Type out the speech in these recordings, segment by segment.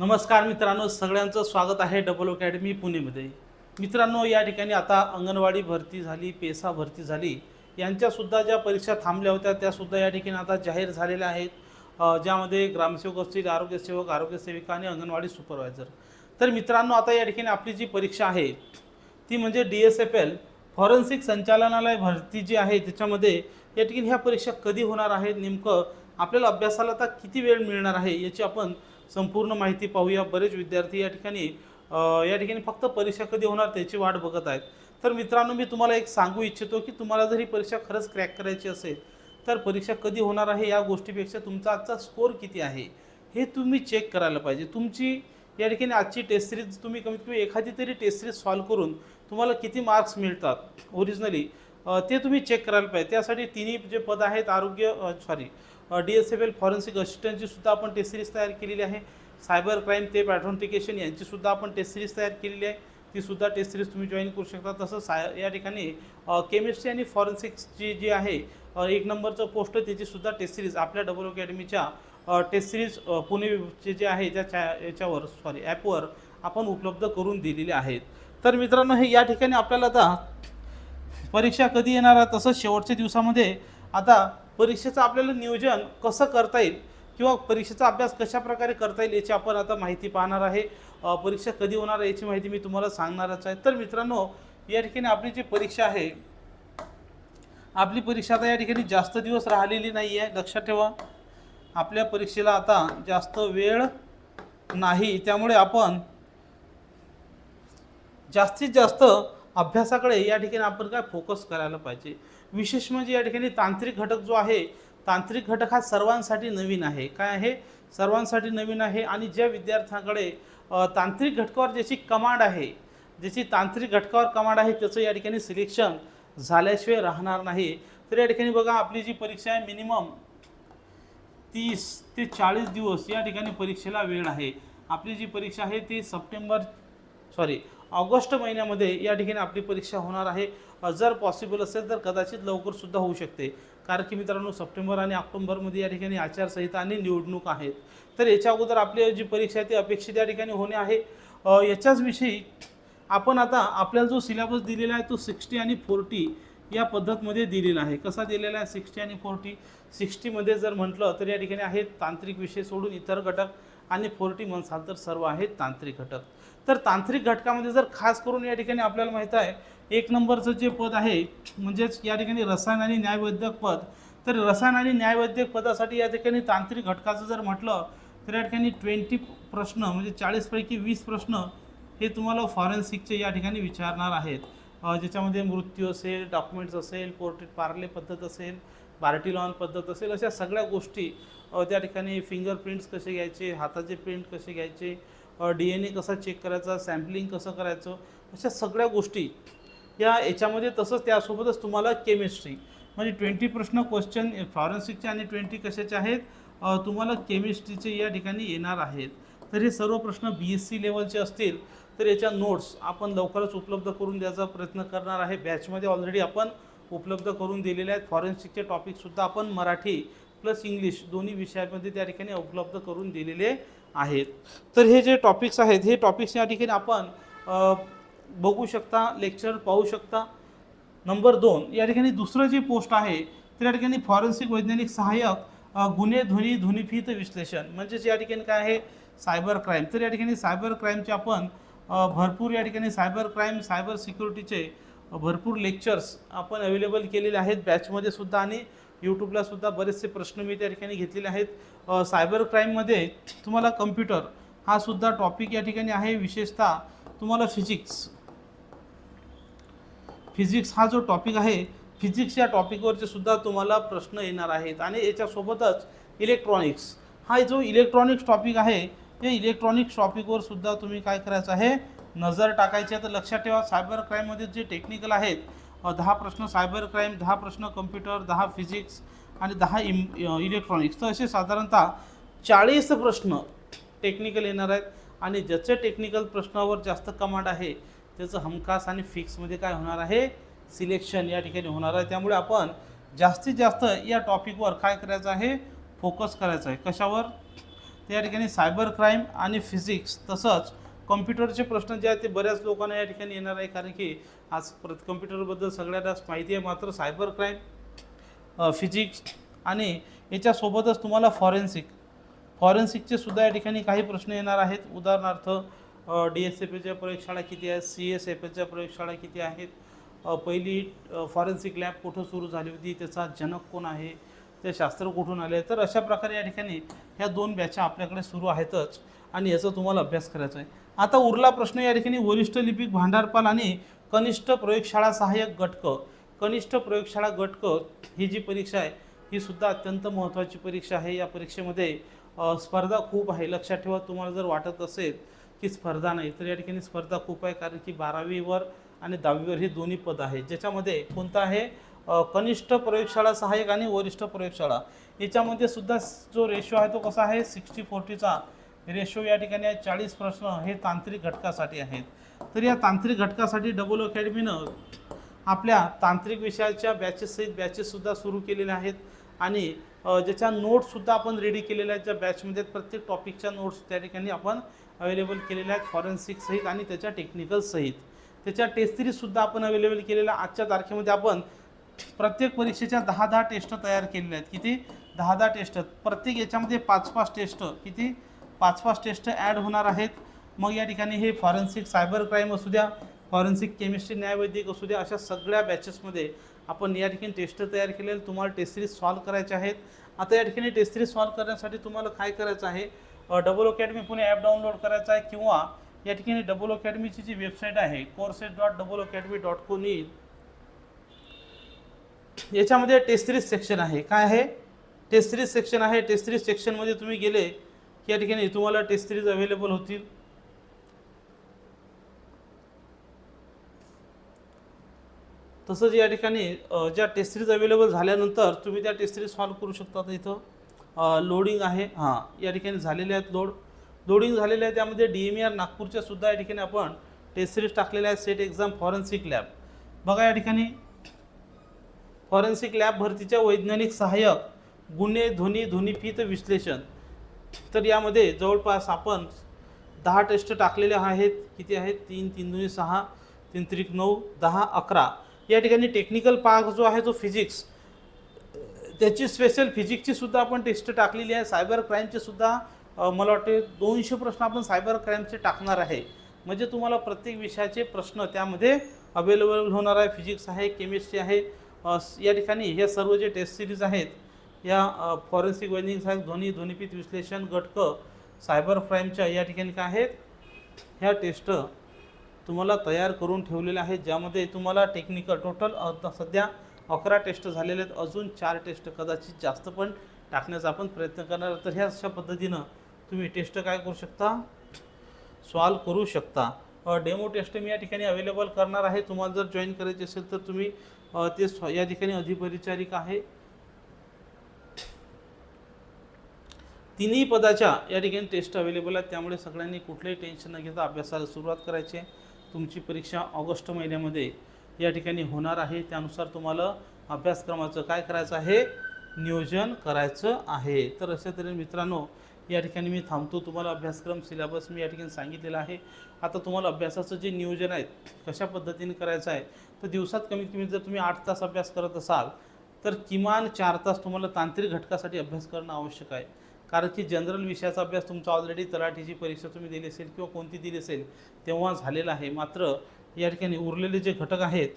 नमस्कार मित्रांनो सगळ्यांचं स्वागत आहे डबल अकॅडमी पुणेमध्ये. मित्रांनो या ठिकाणी आता अंगणवाडी भरती झाली पेसा भरती झाली. यांच्यासुद्धा ज्या परीक्षा थांबल्या होत्या त्यासुद्धा या ठिकाणी आता जाहीर झालेल्या आहेत ज्यामध्ये ग्रामसेवक असतील आरोग्यसेवक आरोग्यसेविका आणि अंगणवाडी सुपरवायझर. तर मित्रांनो आता या ठिकाणी आपली जी परीक्षा आहे ती म्हणजे D S F L forensic संचालनालय भरती जी आहे त्याच्यामध्ये या ठिकाणी ह्या परीक्षा कधी होणार आहेत नेमकं आपल्याला अभ्यासाला आता किती वेळ मिळणार आहे याची आपण संपूर्ण माहिती पाहूया. बरेच विद्यार्थी या ठिकाणी या ठिकाणी फक्त परीक्षा कधी होणार त्याची वाट बघत आहेत. तर मित्रांनो मी तुम्हाला एक सांगू इच्छितो की तुम्हाला जर ही परीक्षा खरंच क्रॅक करायची असेल तर परीक्षा कधी होणार आहे या गोष्टीपेक्षा तुमचा आजचा स्कोर किती आहे हे तुम्ही चेक करायला पाहिजे. तुमची या ठिकाणी आजची टेस्ट सिरीज तुम्ही कमीत कमी एखादी तरी टेस्ट सिरीज सॉल्व करून तुम्हाला किती मार्क्स मिळतात? ओरिजिनली ते तुम्ही चेक करायला पाहिजे. त्यासाठी तिन्ही जे पद आहेत आरोग्य sorry D S F L forensic असिस्टंटची सुद्धा आपण टेस्ट सिरीज तयार केलेली आहे. सायबर क्राईम ते पॅट्रॉन्टिकेशन यांची सुद्धा आपण टेस्ट सिरीज तयार केलेली आहे. ती सुद्धा टेस्ट सिरीज तुम्ही जॉईन करू शकता. तसं साय या ठिकाणी केमिस्ट्री आणि फॉरेन्सिक्सची जी आहे एक नंबरचं पोस्ट त्याची सुद्धा टेस्ट सिरीज आपल्या डबल अकॅडमीच्या टेस्ट सिरीज पुणेचे जे आहे त्या च्या याच्यावर सॉरी ॲपवर आपण उपलब्ध करून दिलेले आहेत. तर मित्रांनो हे या ठिकाणी आपल्याला आता परीक्षा कधी येणार आहे तसंच शेवटच्या दिवसामध्ये आता परीक्षेचं आपल्याला नियोजन कसं करता येईल किंवा परीक्षेचा अभ्यास कशा प्रकारे करता येईल याची आपण आता माहिती पाहणार आहे. परीक्षा कधी होणार आहे याची माहिती मी तुम्हाला सांगणारच आहे. तर मित्रांनो या ठिकाणी आपली जी परीक्षा आहे आपली परीक्षा आता या ठिकाणी जास्त दिवस राहिलेली नाही आहे. लक्षात ठेवा आपल्या परीक्षेला आता जास्त वेळ नाही. त्यामुळे आपण जास्तीत जास्त अभ्यासाकडे या ठिकाणी आपण काय फोकस करायला पाहिजे? विशेष म्हणजे या ठिकाणी तांत्रिक घटक जो आहे तांत्रिक घटक हा सर्वांसाठी नवीन आहे. काय आहे? सर्वांसाठी नवीन आहे आणि ज्या विद्यार्थ्यांकडे तांत्रिक घटकावर ज्याची कमांड आहे ज्याची तांत्रिक घटकावर कमांड आहे त्याचं या ठिकाणी सिलेक्शन झाल्याशिवाय राहणार नाही. तर या ठिकाणी बघा आपली जी परीक्षा आहे मिनिमम तीस ते चाळीस दिवस या ठिकाणी परीक्षेला वेळ आहे. आपली जी परीक्षा आहे ती सप्टेंबर सॉरी ऑगस्ट महिन्यामध्ये या ठिकाणी आपली परीक्षा होणार आहे. जर पॉसिबल असेल तर कदाचित लवकर सुद्धा होऊ शकते. कारण की मित्रांनो सप्टेंबर आणि ऑक्टोबरमध्ये या ठिकाणी आचारसंहिता आणि निवडणूक आहेत. तर याच्या अगोदर आपली जी परीक्षा आहे ती अपेक्षित या ठिकाणी होणे आहे. याच्याचविषयी याच्याच विषयी आपण आता आपल्याला जो सिलेबस दिलेला आहे तो सिक्स्टी आणि फोर्टी या पद्धतमध्ये दिलेला आहे. कसा दिलेला आहे? सिक्स्टी आणि फोर्टी सिक्स्टीमध्ये जर म्हटलं तर या ठिकाणी आहेत तांत्रिक विषय सोडून इतर घटक आणि फोर्टी म्हणसाल तर सर्व आहेत तांत्रिक घटक. तर तांत्रिक घटकामध्ये जर खास करून या ठिकाणी आपल्याला माहीत आहे एक नंबरचं जे पद आहे म्हणजेच या ठिकाणी रसायन आणि न्यायवैद्यक पद. तर रसायन आणि न्यायवैद्यक पदासाठी या ठिकाणी तांत्रिक घटकाचं जर म्हटलं तर या ठिकाणी ट्वेंटी प्रश्न म्हणजे चाळीसपैकी वीस प्रश्न हे तुम्हाला फॉरेन्सिकचे या ठिकाणी विचारणार आहेत. ज्याच्यामध्ये मृत्यू असेल डॉक्युमेंट्स असेल पोर्ट्रेट पार्ले पद्धत असेल बार्टिलॉन पद्धत असेल अशा सगळ्या गोष्टी त्या ठिकाणी फिंगरप्रिंट्स कसे घ्यायचे हाताचे प्रिंट कसे घ्यायचे डी एन ए कसा चेक करायचा सॅम्पलिंग कसं करायचं अशा सगळ्या गोष्टी या याच्यामध्ये तसंच त्यासोबतच तुम्हाला केमिस्ट्री म्हणजे ट्वेंटी प्रश्न क्वेश्चन फॉरेन्सिकचे आणि ट्वेंटी कशाचे आहेत तुम्हाला केमिस्ट्रीचे या ठिकाणी येणार आहेत. तर हे सर्व प्रश्न बी एस सी लेवलचे असतील तर याच्या नोट्स आपण लवकरच उपलब्ध करून द्यायचा प्रयत्न करणार आहे. बॅचमध्ये ऑलरेडी आपण उपलब्ध करून दिलेले आहेत. फॉरेन्सिकचे टॉपिकसुद्धा आपण मराठी प्लस इंग्लिश दोन्ही विषयांमध्ये त्या ठिकाणी उपलब्ध करून दिलेले आहेत. तर हे जे टॉपिक्स आहेत हे टॉपिक्स या ठिकाणी आपण बघू शकता लेक्चर पाहू शकता. नंबर दोन या ठिकाणी दुसरं जे पोस्ट आहे तर या ठिकाणी फॉरेन्सिक वैज्ञानिक सहाय्यक गुन्हे ध्वनी ध्वनिफीत विश्लेषण म्हणजेच या ठिकाणी काय आहे? सायबर क्राईम तर या ठिकाणी सायबर क्राईमचे आपण भरपूर या ठिकाणी सायबर क्राईम सायबर सिक्युरिटीचे भरपूर लेक्चर्स आपण अवेलेबल केलेले आहेत. बॅचमध्ये सुद्धा आणि यूट्यूबला सुद्धा बरेचसे प्रश्न मी त्या ठिकाणी घेतलेले आहेत. सायबर क्राईममध्ये तुम्हाला कम्प्युटर हा सुद्धा टॉपिक या ठिकाणी आहे. विशेषतः तुम्हाला फिजिक्स. फिजिक्स हा जो टॉपिक आहे फिजिक्स या टॉपिकवरचे सुद्धा तुम्हाला प्रश्न येणार आहेत. आणि याच्यासोबतच इलेक्ट्रॉनिक्स हा जो इलेक्ट्रॉनिक्स टॉपिक आहे या इलेक्ट्रॉनिक्स टॉपिकवर सुद्धा तुम्ही काय करायचं आहे? नजर टाकायची आहे. तर लक्षात ठेवा सायबर क्राईममध्ये जे टेक्निकल आहेत दहा प्रश्न सायबर क्राईम दहा प्रश्न कम्प्युटर दहा फिजिक्स आणि दहा इम इलेक्ट्रॉनिक्स. तर असे साधारणतः चाळीस प्रश्न टेक्निकल येणार आहेत आणि ज्याचे टेक्निकल प्रश्नावर जास्त कमांड आहे त्याचं हमखास आणि फिक्समध्ये काय होणार आहे? सिलेक्शन या ठिकाणी होणार आहे. त्यामुळे आपण जास्तीत जास्त या टॉपिकवर काय करायचं आहे? फोकस करायचं आहे. कशावर? त्या या ठिकाणी सायबर क्राईम आणि फिजिक्स तसंच कम्प्युटरचे प्रश्न जे आहेत ते बऱ्याच लोकांना या ठिकाणी येणार आहे कारण की आज प्रत कम्प्युटरबद्दल सगळ्यांनाच माहिती आहे मात्र सायबर क्राईम फिजिक्स आणि याच्यासोबतच तुम्हाला फॉरेन्सिक. फॉरेन्सिकचे सुद्धा या ठिकाणी काही प्रश्न येणार आहेत. उदाहरणार्थ डी एस एफ एच्या प्रयोगशाळा किती आहेत सी एस एफ एच्या प्रयोगशाळा किती आहेत पहिली फॉरेन्सिक लॅब कुठं सुरू झाली होती त्याचा जनक कोण आहे ते शास्त्र कुठून आले? तर अशा प्रकारे या ठिकाणी ह्या दोन बॅचा आपल्याकडे सुरू आहेतच. आणि याचा तुम्हाला अभ्यास करायचा आहे. आता उरला प्रश्न या ठिकाणी वरिष्ठ लिपिक भांडारपाल आणि कनिष्ठ प्रयोगशाळा सहाय्यक गटक कनिष्ठ प्रयोगशाळा गटक ही जी परीक्षा आहे ही सुद्धा अत्यंत महत्त्वाची परीक्षा आहे. या परीक्षेमध्ये स्पर्धा खूप आहे. लक्षात ठेवा तुम्हाला जर वाटत असेल की स्पर्धा नाही तर या ठिकाणी स्पर्धा खूप आहे. कारण की बारावीवर आणि दहावीवर ही दोन्ही पद आहेत. ज्याच्यामध्ये कोणतं आहे? कनिष्ठ प्रयोगशाळा सहाय्यक आणि वरिष्ठ प्रयोगशाळा. याच्यामध्ये सुद्धा जो रेशो आहे तो कसा आहे? सिक्स्टी फोर्टीचा रेशो या ठिकाणी आहे. चाळीस प्रश्न हे तांत्रिक घटकासाठी आहेत. तर या तांत्रिक घटकासाठी डबल अकॅडमीनं आपल्या तांत्रिक विषयाच्या बॅचेससहित बॅचेससुद्धा सुरू केलेल्या आहेत. आणि ज्याच्या नोट्ससुद्धा आपण रेडी केलेल्या आहेत. ज्या बॅचमध्ये प्रत्येक टॉपिकच्या नोट्स त्या ठिकाणी आपण अवेलेबल केलेल्या आहेत. फॉरेन्सिक सहित आणि त्याच्या टेक्निकल सहित. त्याच्या टेस्ट सिरीजसुद्धा आपण अवेलेबल केलेल्या आजच्या तारखेमध्ये आपण प्रत्येक परीक्षेच्या दहा दहा टेस्ट तयार केलेल्या आहेत. किती? दहा दहा टेस्ट. प्रत्येक याच्यामध्ये पाच पाच टेस्ट. किती? पाच पाच टेस्ट ॲड होणार आहेत. मग या ठिकाणी हे फॉरेन्सिक सायबर क्राईम असू द्या फॉरेन्सिक केमिस्ट्री न्यायवैद्यक असू द्या अशा सगळ्या बॅचेसमध्ये आपण या ठिकाणी टेस्ट तयार केलेले तुम्हाला टेस्ट सिरीज सॉल्व करायचे आहेत. आता या ठिकाणी टेस्ट सिरीज सॉल्व करण्यासाठी तुम्हाला काय करायचं आहे? Double academy Pune app download करायचं आहे किंवा या ठिकाणी डबल अकॅडमीची जी वेबसाईट आहे courses dot double academy dot com याच्यामध्ये टेस्ट सिरीज सेक्शन आहे. काय आहे? टेस्ट सिरीज सेक्शन आहे. टेस्ट सिरीज सेक्शनमध्ये तुम्ही गेले की या ठिकाणी तुम्हाला टेस्ट सिरीज अवेलेबल होतील. तसंच या ठिकाणी ज्या टेस्ट सिरीज अवेलेबल झाल्यानंतर तुम्ही त्या टेस्ट सिरीज सॉल्व करू शकता. तर इथं लोडिंग आहे. हां या ठिकाणी झालेले आहेत लोड लोडिंग झालेले आहे. त्यामध्ये डी एम आर नागपूरच्या सुद्धा या ठिकाणी आपण टेस्ट सिरीज टाकलेल्या आहेत. सेट एक्झाम फॉरेन्सिक लॅब बघा या ठिकाणी फॉरेन्सिक लॅब भरतीच्या वैज्ञानिक सहाय्यक गुन्हे ध्वनी ध्वनिफीत विश्लेषण. तर यामध्ये जवळपास आपण दहा टेस्ट टाकलेले आहेत. किती आहेत? तीन तीन दोन्ही सहा तीन त्रिक नऊ दहा अकरा. या ठिकाणी टेक्निकल पार्क जो आहे तो फिजिक्स त्याची स्पेशल फिजिक्सची सुद्धा आपण टेस्ट टाकलेली आहे. सायबर क्राईमचे सुद्धा मला वाटते दोनशे प्रश्न आपण सायबर क्राईमचे टाकणार आहे. म्हणजे तुम्हाला प्रत्येक विषयाचे प्रश्न त्यामध्ये अवेलेबल होणार आहे. फिजिक्स आहे केमिस्ट्री आहे या ठिकाणी हे सर्व जे टेस्ट सिरीज आहेत या फॉरेन्सिक वेनिंग साहेब ध्वनी ध्वनिपीत विश्लेषण घटक सायबर क्राईमच्या या ठिकाणी काय आहेत? ह्या टेस्ट तुम्हाला तयार करून ठेवलेल्या आहेत ज्यामध्ये तुम्हाला टेक्निकल टोटल सध्या अकरा टेस्ट झालेले आहेत. अजून चार टेस्ट कदाचित जास्त पण टाकण्याचा आपण प्रयत्न करणार तर ह्या अशा पद्धतीनं तुम्ही टेस्ट काय करू शकता? सॉल्व करू शकता. डेमो टेस्ट मी या ठिकाणी अवेलेबल करणार आहे. तुम्हाला जर जॉईन करायची असेल तर तुम्ही ते या ठिकाणी अधिपरिचारिक आहे. तिन्ही पदाच्या या ठिकाणी टेस्ट अवेलेबल आहेत. त्यामुळे सगळ्यांनी कुठलंही टेन्शन न घेता अभ्यासाला सुरुवात करायची आहे. तुमची परीक्षा ऑगस्ट महिन्यामध्ये या ठिकाणी होणार आहे. त्यानुसार तुम्हाला अभ्यासक्रमाचं काय करायचं आहे? नियोजन करायचं आहे. तर अशा तऱ्हेने मित्रांनो या ठिकाणी मी थांबतो. तुम्हाला अभ्यासक्रम सिलेबस मी या ठिकाणी सांगितलेला आहे. आता तुम्हाला अभ्यासाचं जे नियोजन आहे कशा पद्धतीने करायचं आहे तर दिवसात कमीत कमी जर तुम्ही आठ तास अभ्यास करत असाल तर किमान चार तास तुम्हाला तांत्रिक घटकासाठी अभ्यास करणं आवश्यक आहे. कारण की जनरल विषयाचा अभ्यास तुमचा ऑलरेडी तलाठीची परीक्षा तुम्ही दिली असेल किंवा कोणती दिली असेल तेव्हा झालेला आहे. मात्र या ठिकाणी उरलेले जे घटक आहेत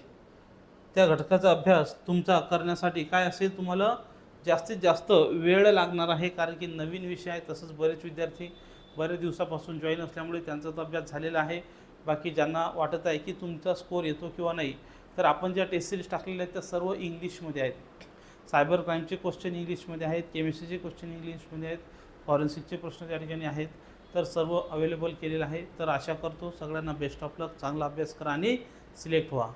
त्या घटकाचा अभ्यास तुमचा करण्यासाठी काय असेल तुम्हाला जास्तीत जास्त वेळ लागणार आहे कारण की नवीन विषय आहे तसंच बरेच विद्यार्थी बरेच दिवसापासून जॉईन असल्यामुळे त्यांचा तर अभ्यास झालेला आहे. बाकी ज्यांना वाटत आहे की तुमचा स्कोर येतो किंवा नाही तर आपण ज्या टेस्ट सिरीज टाकलेल्या आहेत त्या सर्व इंग्लिशमध्ये आहेत. सायबर क्राईमचे क्वेश्चन इंग्लिशमध्ये आहेत केमिस्ट्रीचे क्वेश्चन इंग्लिशमध्ये आहेत फॉरेन्सिकचे प्रश्न त्या ठिकाणी आहेत. तर सर्व अवेलेबल केलेलं आहे. तर आशा करतो सगळ्यांना बेस्ट ऑफ लक चांगला अभ्यास करा आणि सिलेक्ट व्हा.